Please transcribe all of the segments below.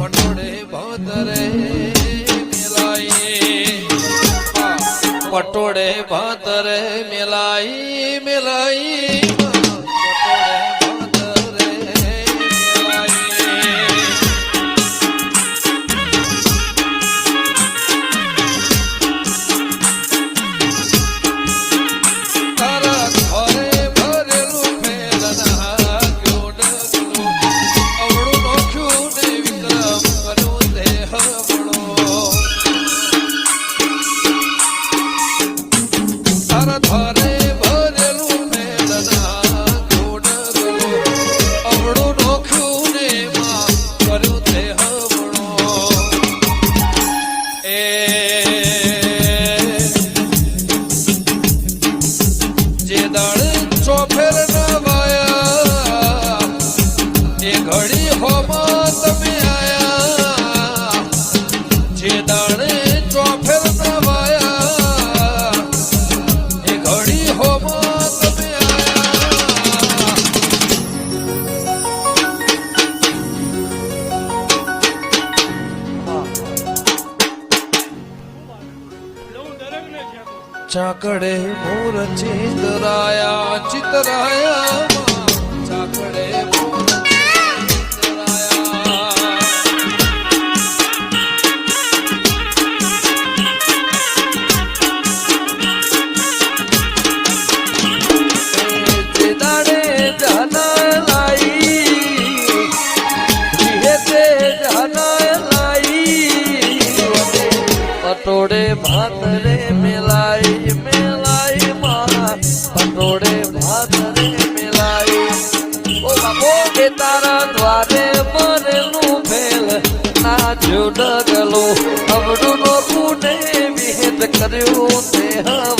પટોળે ભતરે મેલાઈ પટોળે ભતરે મેલાઈ મેલાઈ ਘੜੇ ਮੋਰ ਚਿਤਰਾਇਆ ਚਿਤਰਾਇਆ જોડે ભાતરે મેલાઈ. ઓ બાપો કે તારા દ્વારે મનનું ભેલ ના જો ડગલો અવડું નો કુને વિહેત તે હવ.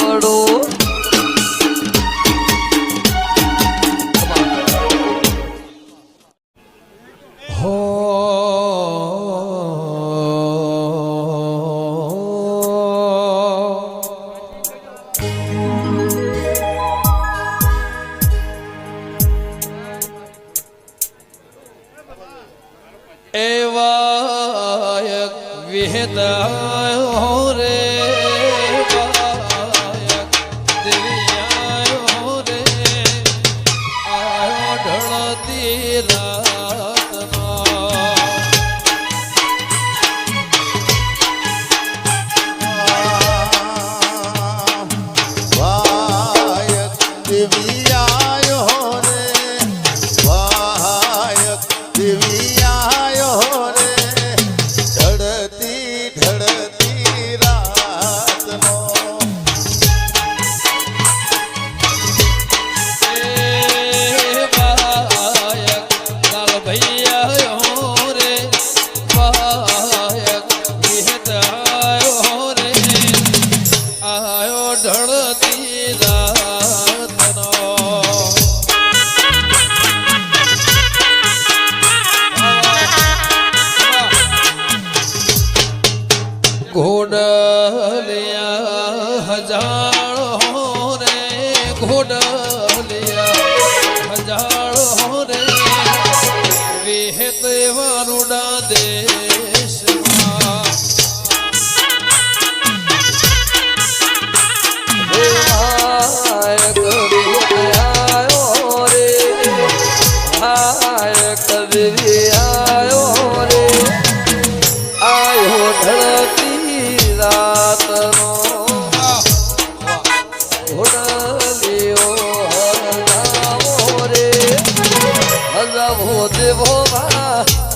hit the દે.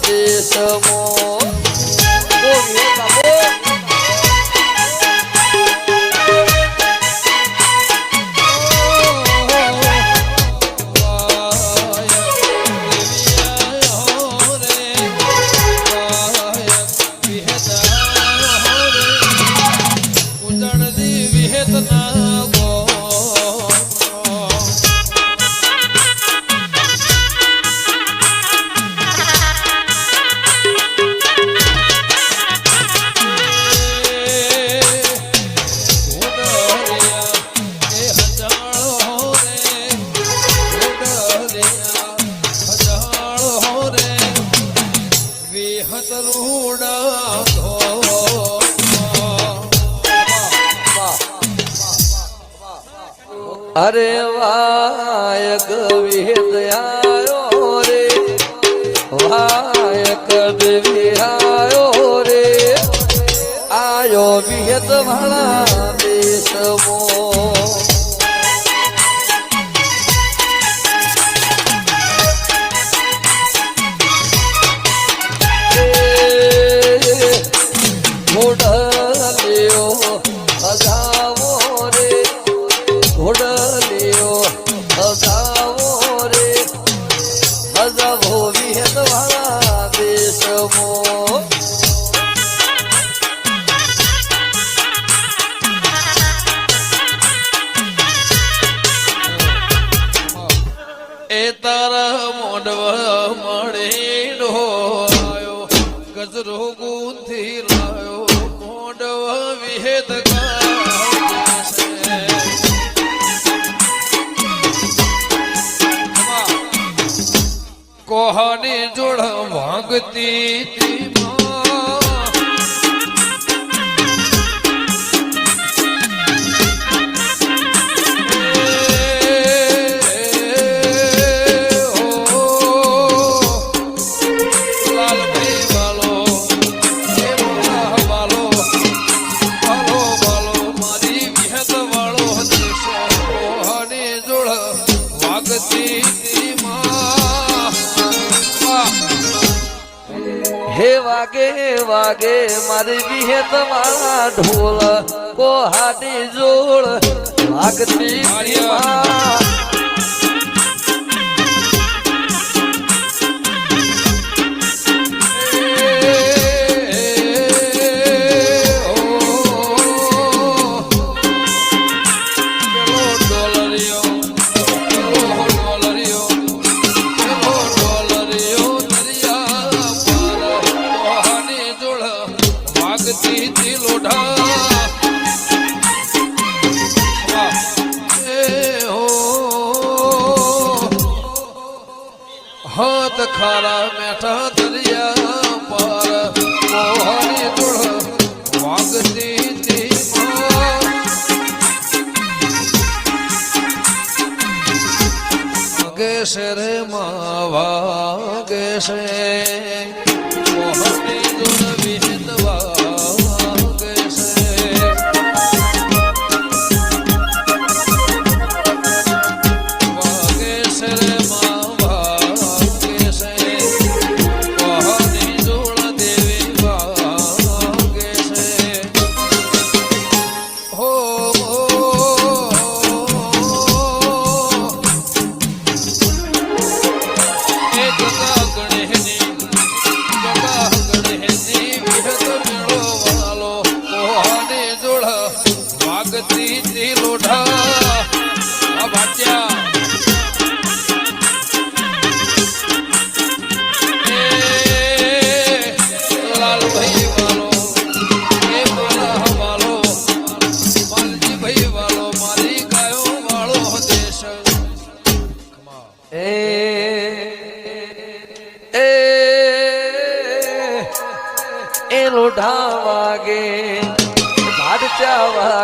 દેશમો વાયક વિહેદ આવ્યો રે વાયક દેવી આવ્યો રે. આયો વિહેદ ભણા બેસવો ઘોડલિયો હજાવો રે વહાને જોડ વાગતી વાગે વાગે મારી બીહે તમારા ઢોલ કોહાટી જોડ ભાગતી શેર માવા ગશે મોહની દુર્વિદવા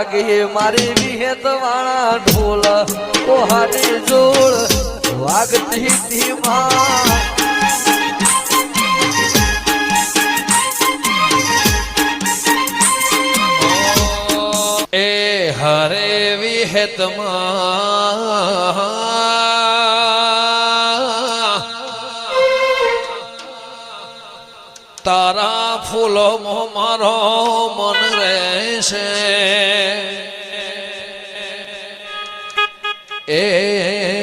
લાગે મારી વિહેત વાળા ઢોલ. કોહાની જોડ વાગતી ધીમા એ હરે વિહેતમાં તારા ફૂલો મારો મન રહેશે. Hey.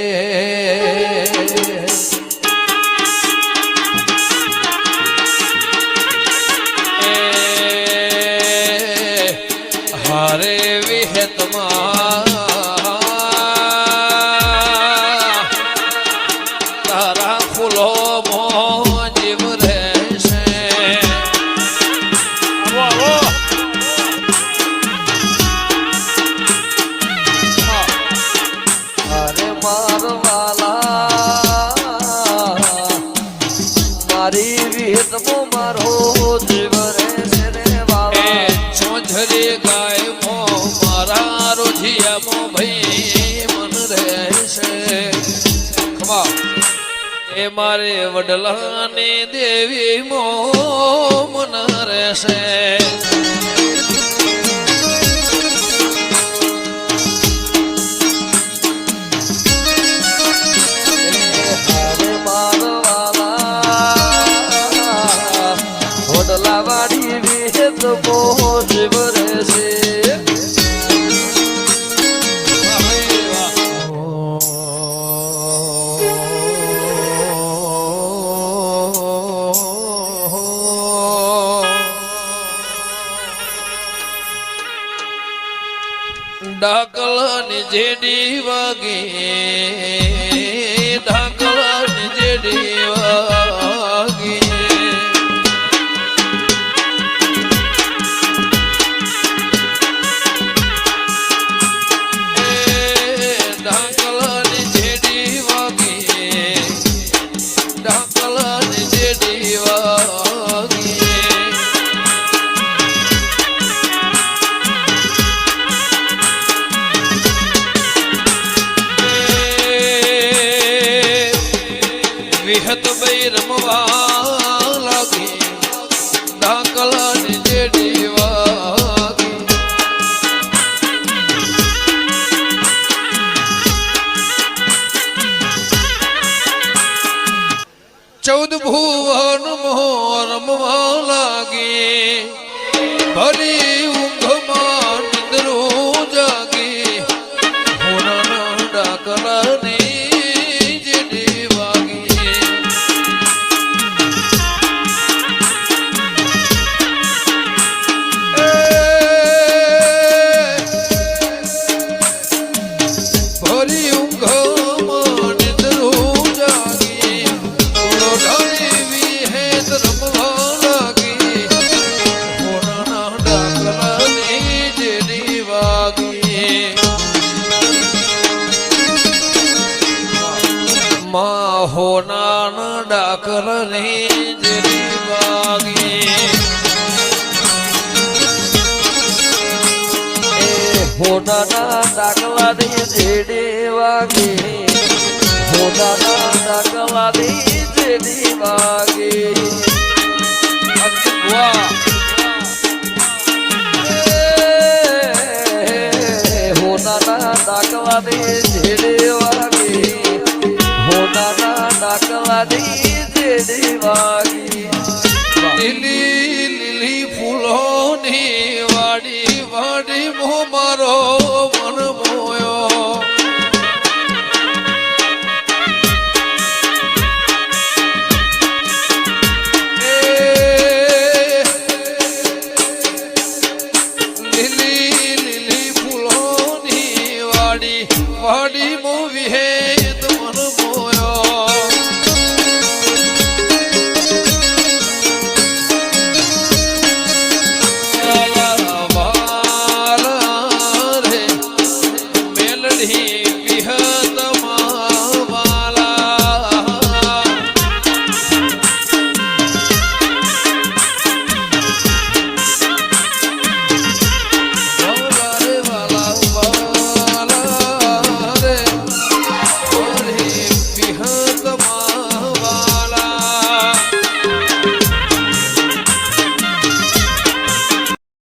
મારે વડલાની દેવી મો મન રહેશે ડાકલાની જેડી વાગે ડાકલાની જેડી વાગે. ભુવન મોર લાગે. ભરી ડાકલાની જેડી વાગે. હોનાના ડાકલાની જેડી વાગે. વાહ. એ હોનાના ડાકલાની જેડી વાગે. હોનાના ડાકલાની જેડી વાગે. લીલી લીલી ફૂલોની વાડી વાડી મો મારો राधे